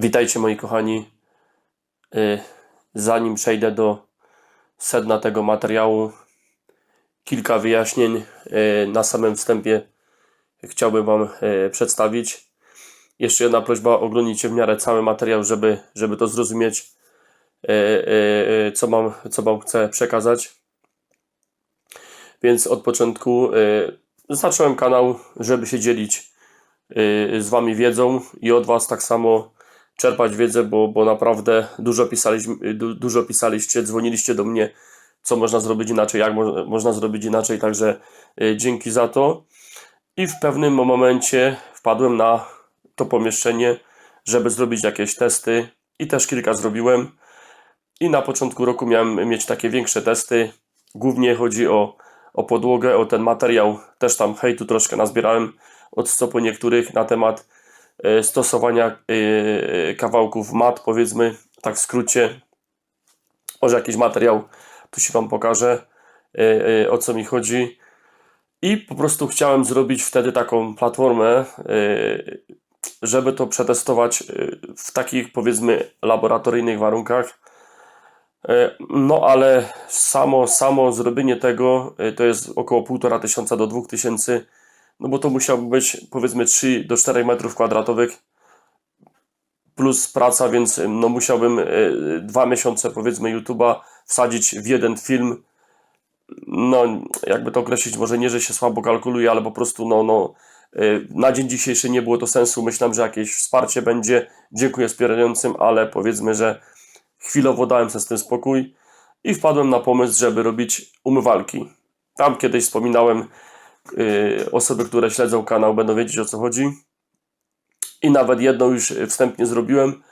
Witajcie moi kochani. Y, Zanim przejdę do sedna tego materiału, kilka wyjaśnień y, na samym wstępie chciałbym Wam y, przedstawić. Jeszcze jedna prośba, oglądnijcie w miarę cały materiał, żeby, żeby to zrozumieć, co, mam, co Wam chcę przekazać. Więc od początku zacząłem kanał, żeby się dzielić z Wami wiedzą i od Was tak samo czerpać wiedzę, bo, bo naprawdę dużo, pisaliśmy, du, dużo pisaliście, dzwoniliście do mnie, co można zrobić inaczej, jak mo, można zrobić inaczej, także y, dzięki za to. I w pewnym momencie wpadłem na to pomieszczenie, żeby zrobić jakieś testy i też kilka zrobiłem. I na początku roku miałem mieć takie większe testy. Głównie chodzi o, o podłogę, o ten materiał. Też tam hejtu troszkę nazbierałem od stopu niektórych na temat stosowania e, kawałków mat, powiedzmy, tak w skrócie. Może jakiś materiał, tu się Wam pokażę, e, e, o co mi chodzi. I po prostu chciałem zrobić wtedy taką platformę, e, żeby to przetestować e, w takich, powiedzmy, laboratoryjnych warunkach. E, No, ale samo, samo zrobienie tego e, to jest około 1,5 tysiąca do 2 tysięcy, no bo to musiałoby być powiedzmy 3 do 4 metrów kwadratowych plus praca, więc no musiałbym e, dwa miesiące powiedzmy YouTube'a wsadzić w jeden film. No, jakby to określić, może nie, że się słabo kalkuluje, ale po prostu no, no, e, na dzień dzisiejszy nie było to sensu. Myślałem, że jakieś wsparcie będzie. Dziękuję wspierającym, ale powiedzmy, że chwilowo dałem sobie z tym spokój i wpadłem na pomysł, żeby robić umywalki. Tam kiedyś wspominałem, osoby, które śledzą kanał, będą wiedzieć o co chodzi. I nawet jedną już wstępnie zrobiłem.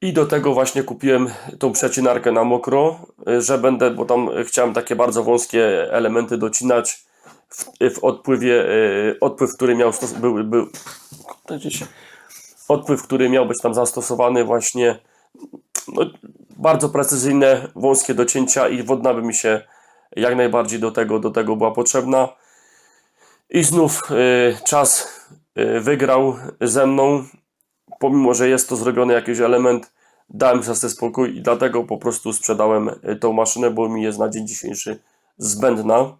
I do tego właśnie kupiłem tą przecinarkę na mokro, yy, że będę, bo tam chciałem takie bardzo wąskie elementy docinać w, w odpływie, yy, odpływ, który miał, był, był, odpływ, który miał być tam zastosowany właśnie no, bardzo precyzyjne, wąskie docięcia i wodna by mi się jak najbardziej do tego, do tego była potrzebna. I znów y, czas y, wygrał ze mną, pomimo, że jest to zrobiony jakiś element, dałem sobie spokój i dlatego po prostu sprzedałem y, tą maszynę, bo mi jest na dzień dzisiejszy zbędna.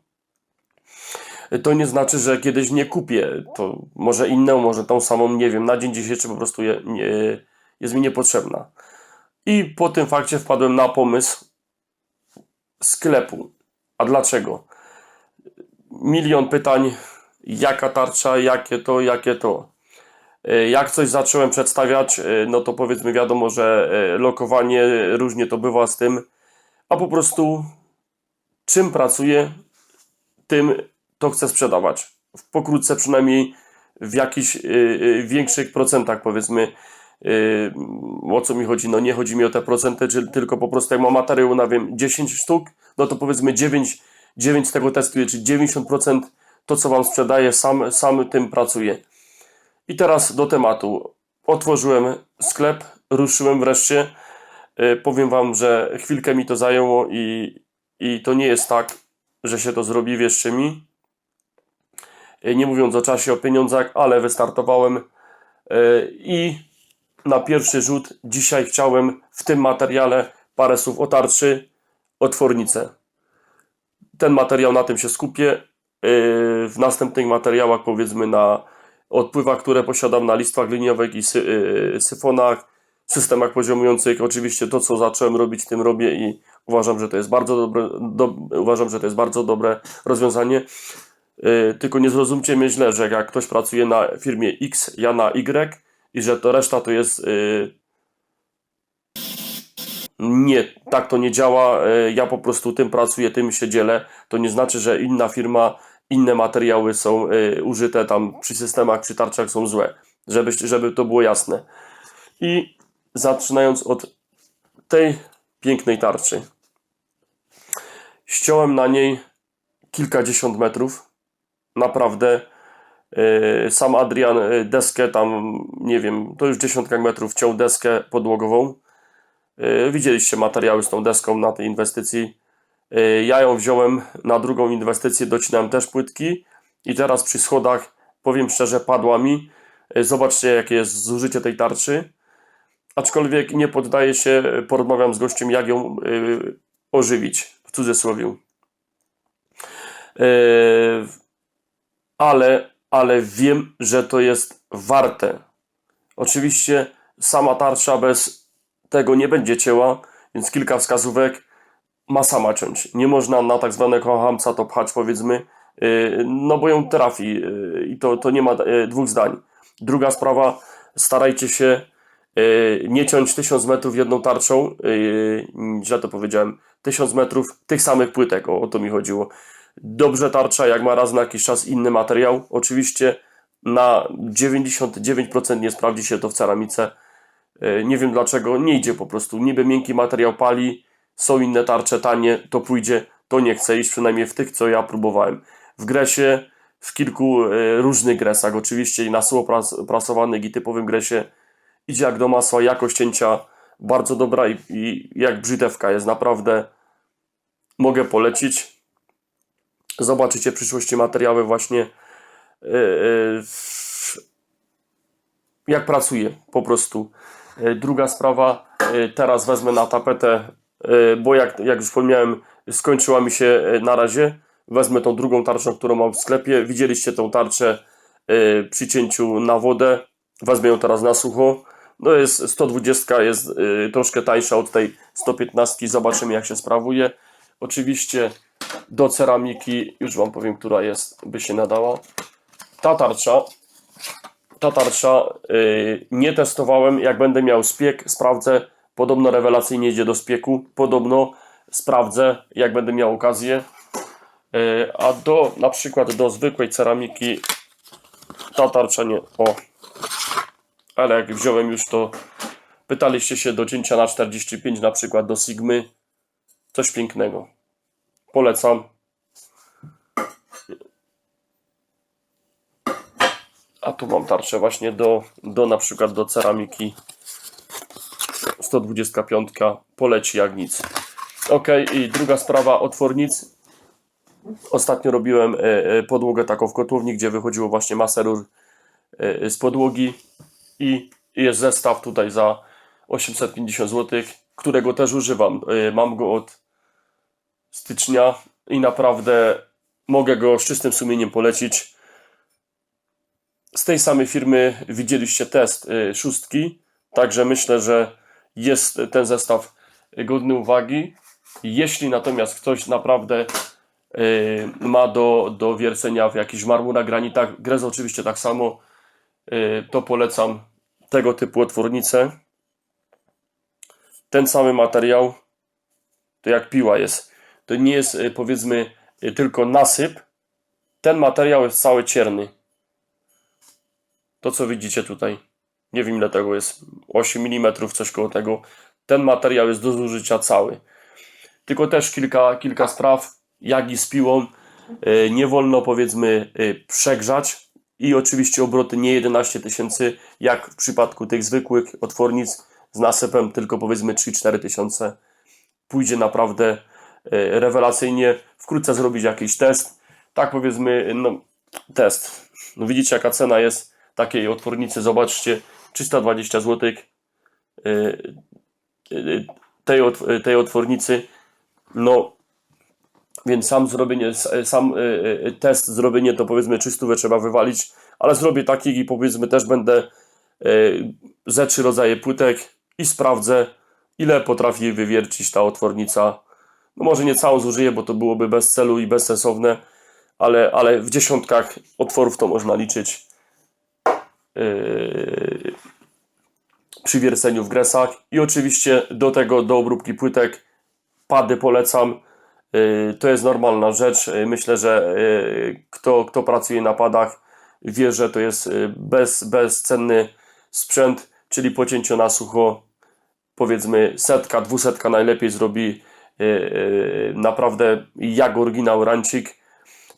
To nie znaczy, że kiedyś nie kupię, to może inną, może tą samą, nie wiem, na dzień dzisiejszy po prostu je, nie, jest mi niepotrzebna. I po tym fakcie wpadłem na pomysł sklepu. A dlaczego? Milion pytań, jaka tarcza, jakie to, jakie to. E, Jak coś zacząłem przedstawiać, e, no to powiedzmy wiadomo, że e, lokowanie różnie to bywa z tym, a po prostu czym pracuję, tym to chcę sprzedawać. Pokrótce przynajmniej w jakichś większych procentach powiedzmy o co mi chodzi? No nie chodzi mi o te procenty, czy tylko po prostu jak mam materiał na wiem 10 sztuk, no to powiedzmy 9, 9 z tego testuję, czyli 90% to co Wam sprzedaję, sam, sam tym pracuję. I teraz do tematu. Otworzyłem sklep, ruszyłem wreszcie. Yy, powiem Wam, że chwilkę mi to zajęło i, i to nie jest tak, że się to zrobi, wierzcie mi. Yy, Nie mówiąc o czasie, o pieniądzach, ale wystartowałem yy, i na pierwszy rzut dzisiaj chciałem w tym materiale parę słów o tarczy, o twornicę. Ten materiał na tym się skupię. Yy, W następnych materiałach powiedzmy na odpływach, które posiadam na listwach liniowych i sy, yy, syfonach, systemach poziomujących. Oczywiście to, co zacząłem robić, tym robię i uważam, że to jest bardzo dobre, do, uważam, że to jest bardzo dobre rozwiązanie. Yy, Tylko nie zrozumcie mnie źle, że jak ktoś pracuje na firmie X, ja na Y, i że to reszta to jest. y, Nie, tak to nie działa. y, Ja po prostu tym pracuję, tym się dzielę. To nie znaczy, że inna firma, inne materiały są y, użyte tam przy systemach, przy tarczach są złe. Żeby, żeby to było jasne. I zaczynając od tej pięknej tarczy. Ściąłem na niej kilkadziesiąt metrów. Naprawdę. Yy, Sam Adrian yy, deskę tam, nie wiem, to już dziesiątkach metrów ciął deskę podłogową. Widzieliście materiały z tą deską na tej inwestycji. Yy, Ja ją wziąłem na drugą inwestycję, docinałem też płytki i teraz przy schodach, powiem szczerze, padła mi. Yy, Zobaczcie, jakie jest zużycie tej tarczy. aczkolwiek nie poddaję się, porozmawiam z gościem, jak ją y, ożywić, w cudzysłowie. Ale, ale wiem, że to jest warte. Oczywiście sama tarcza bez tego nie będzie cięła, więc kilka wskazówek ma sama ciąć. Nie można na tak zwanego hamca to pchać, powiedzmy, y, no bo ją trafi y, i to, to nie ma y, dwóch zdań. Druga sprawa, starajcie się nie ciąć 1000 metrów jedną tarczą, źle to powiedziałem, 1000 metrów tych samych płytek, o, o to mi chodziło. Dobrze tarcza, jak ma raz na jakiś czas inny materiał, oczywiście na 99% nie sprawdzi się to w ceramice. Nie wiem dlaczego, nie idzie po prostu. Niby miękki materiał pali, są inne tarcze tanie, to pójdzie, to nie chcę iść, przynajmniej w tych, co ja próbowałem. W gresie, w kilku e, różnych gresach, oczywiście i na suło pras, prasowanych i typowym gresie idzie jak do masła, jakość cięcia bardzo dobra i, i jak brzytewka jest naprawdę mogę polecić. Zobaczycie w przyszłości materiały właśnie yy, yy, jak pracuje po prostu. Druga sprawa, teraz wezmę na tapetę E, bo jak, jak już wspomniałem, skończyła mi się e, na razie. Wezmę tą drugą tarczę, którą mam w sklepie. Widzieliście tą tarczę e, przy cięciu na wodę. Wezmę ją teraz na sucho. No jest 120, jest troszkę tańsza od tej 115. Zobaczymy jak się sprawuje. Oczywiście do ceramiki, już Wam powiem, która jest, by się nadała. Ta tarcza, ta tarcza nie testowałem. Jak będę miał spiek, sprawdzę Podobno rewelacyjnie idzie do spieku. Podobno sprawdzę, jak będę miał okazję. E, a do na przykład do zwykłej ceramiki ta tarcza nie. O. Ale jak wziąłem już to. Pytaliście się do cięcia na 45 na przykład do Sigmy. Coś pięknego. Polecam. A tu mam tarczę właśnie do, do na przykład do ceramiki 125 poleci jak nic. Ok, i druga sprawa, otwornic. Ostatnio robiłem e, e, podłogę taką w kotłowni, gdzie wychodziło właśnie masę rur e, z podłogi i jest zestaw tutaj za 850 zł, którego też używam. Mam go od stycznia i naprawdę mogę go z czystym sumieniem polecić. Z tej samej firmy widzieliście test szóstki, także myślę, że jest ten zestaw godny uwagi. Jeśli natomiast ktoś naprawdę y, ma do, do wiercenia w jakichś marmurach, granitach, grez oczywiście tak samo, y, to polecam tego typu otwornice. Ten cały materiał, to jak piła jest, to nie jest y, powiedzmy tylko nasyp, ten materiał jest cały cierny. To co widzicie tutaj nie wiem ile tego jest, 8 mm, coś koło tego. Ten materiał jest do zużycia cały. Tylko też kilka, kilka spraw, jak i z piłą, e, nie wolno powiedzmy e, przegrzać i oczywiście obroty nie 11 tysięcy, jak w przypadku tych zwykłych otwornic z nasypem, tylko powiedzmy 3-4 tysiące. Pójdzie naprawdę e, rewelacyjnie. Wkrótce zrobić jakiś test. Tak powiedzmy, no, test. No widzicie jaka cena jest takiej otwornicy, zobaczcie 320 zł y, y, tej, tej otwornicy. No, więc sam zrobienie, sam y, test, zrobienie to powiedzmy 300 trzeba wywalić, ale zrobię takich i powiedzmy też będę ze trzy rodzaje płytek i sprawdzę, ile potrafi wywiercić ta otwornica. No może nie całą zużyję, bo to byłoby bez celu i bezsensowne, ale, ale w dziesiątkach otworów to można liczyć. Yy, przy wierceniu w gresach. I oczywiście do tego do obróbki płytek pady polecam. Yy, to jest normalna rzecz. Yy, myślę, że kto, kto pracuje na padach wie, że to jest bez, bezcenny sprzęt czyli pocięcie na sucho powiedzmy setka, dwusetka najlepiej zrobi naprawdę jak oryginał rancik.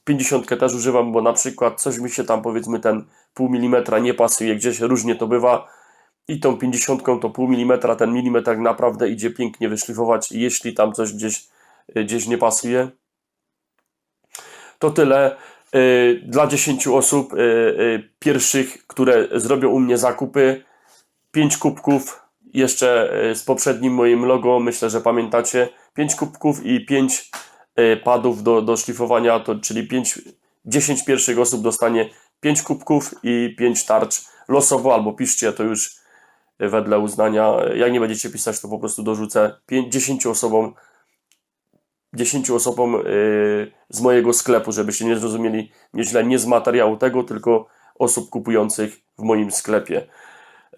50 też używam, bo na przykład coś mi się tam powiedzmy ten pół milimetra nie pasuje, gdzieś różnie to bywa i tą 50 to pół milimetra, ten milimetr naprawdę idzie pięknie wyszlifować jeśli tam coś gdzieś, gdzieś nie pasuje. To tyle. Y, dla 10 osób y, y, pierwszych, które zrobią u mnie zakupy, 5 kubków jeszcze z poprzednim moim logo, myślę, że pamiętacie, 5 kubków i 5 padów do, do szlifowania, to, czyli 5, 10 pierwszych osób dostanie 5 kubków i 5 tarcz losowo, albo piszcie to już wedle uznania. Jak nie będziecie pisać, to po prostu dorzucę 5, 10 osobom 10 osobom yy, z mojego sklepu, żebyście nie zrozumieli mnie źle, nie z materiału tego, tylko osób kupujących w moim sklepie.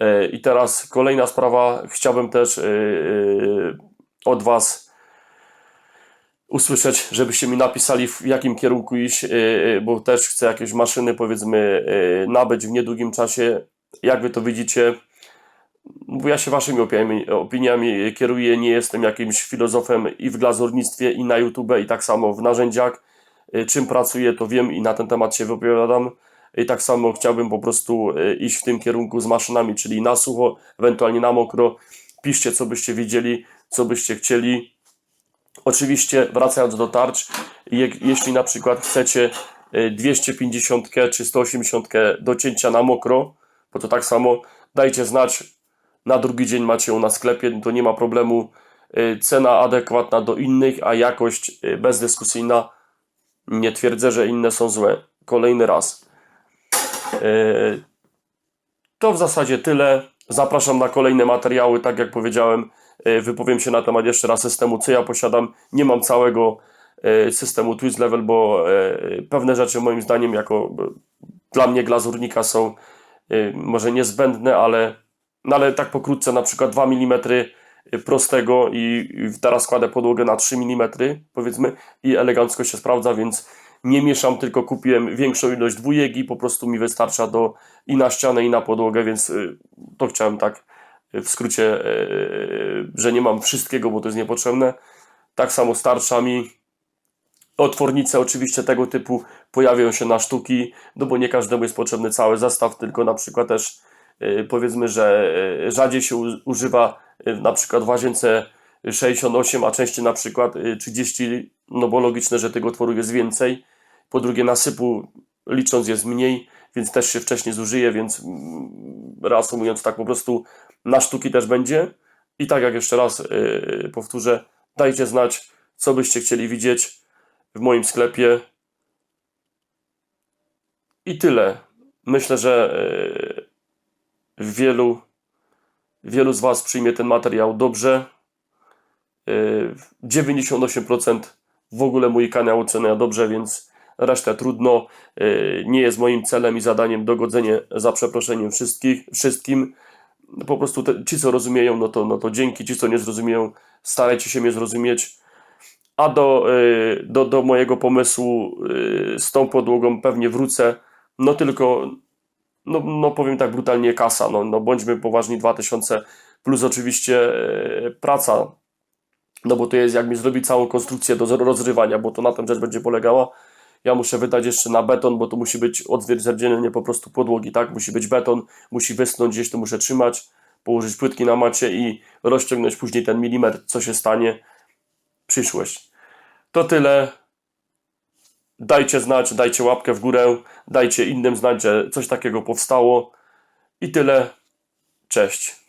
Yy, I teraz kolejna sprawa, chciałbym też yy, od Was usłyszeć, żebyście mi napisali w jakim kierunku iść, yy, bo też chcę jakieś maszyny powiedzmy yy, nabyć w niedługim czasie. Jak Wy to widzicie? bo ja się waszymi opiniami, opiniami kieruję, nie jestem jakimś filozofem i w glazurnictwie, i na YouTube, i tak samo w narzędziach. Czym pracuję, to wiem i na ten temat się wypowiadam. I tak samo chciałbym po prostu iść w tym kierunku z maszynami, czyli na sucho, ewentualnie na mokro. Piszcie, co byście widzieli, co byście chcieli. Oczywiście, wracając do tarcz, je, jeśli na przykład chcecie y, 250 czy 180 do cięcia na mokro, bo to tak samo dajcie znać, na drugi dzień macie ją na sklepie, to nie ma problemu. Y, Cena adekwatna do innych, a jakość y, bezdyskusyjna. Nie twierdzę, że inne są złe. Kolejny raz. To w zasadzie tyle. Zapraszam na kolejne materiały. Tak jak powiedziałem, wypowiem się na temat jeszcze raz systemu, co ja posiadam. Nie mam całego systemu Twist Level, bo pewne rzeczy moim zdaniem jako dla mnie glazurnika są może niezbędne, ale no ale tak pokrótce, na przykład 2 mm prostego i teraz kładę podłogę na 3 mm, powiedzmy, i elegancko się sprawdza, więc nie mieszam, tylko kupiłem większą ilość dwójek i po prostu mi wystarcza do i na ścianę, i na podłogę, więc to chciałem tak w skrócie, że nie mam wszystkiego, bo to jest niepotrzebne. Tak samo z tarczami. Otwornice oczywiście tego typu pojawiają się na sztuki, no bo nie każdemu jest potrzebny cały zestaw, tylko na przykład też Y, powiedzmy, że y, rzadziej się używa y, na przykład w łazience 68, a częściej na przykład 30, no bo logiczne, że tego tworu jest więcej. Po drugie, nasypu licząc jest mniej, więc też się wcześniej zużyje, więc mm, reasumując tak po prostu na sztuki też będzie. I tak jak jeszcze raz yy, powtórzę, dajcie znać, co byście chcieli widzieć w moim sklepie. I tyle. Myślę, że yy, wielu, wielu z Was przyjmie ten materiał dobrze. 98% y, w ogóle mój kanał ocenia dobrze, więc resztę trudno. Y, nie jest moim celem i zadaniem dogodzenie za przeproszeniem wszystkich, wszystkim. Po prostu te, ci, co rozumieją, no to, no to dzięki. Ci, co nie zrozumieją, starajcie się mnie zrozumieć. A do, y, do, do mojego pomysłu z tą podłogą pewnie wrócę. No tylko no, no powiem tak brutalnie, kasa. No, no bądźmy poważni, 2000 plus oczywiście e, praca, no bo to jest jak mi zrobić całą konstrukcję do rozrywania, bo to na tym rzecz będzie polegała. Ja muszę wydać jeszcze na beton, bo to musi być odzwierciedlenie po prostu podłogi, tak? Musi być beton, musi wysnąć, gdzieś to muszę trzymać, położyć płytki na macie i rozciągnąć później ten milimetr, co się stanie. Przyszłość. To tyle. Dajcie znać, dajcie łapkę w górę, dajcie innym znać, że coś takiego powstało. I tyle. Cześć.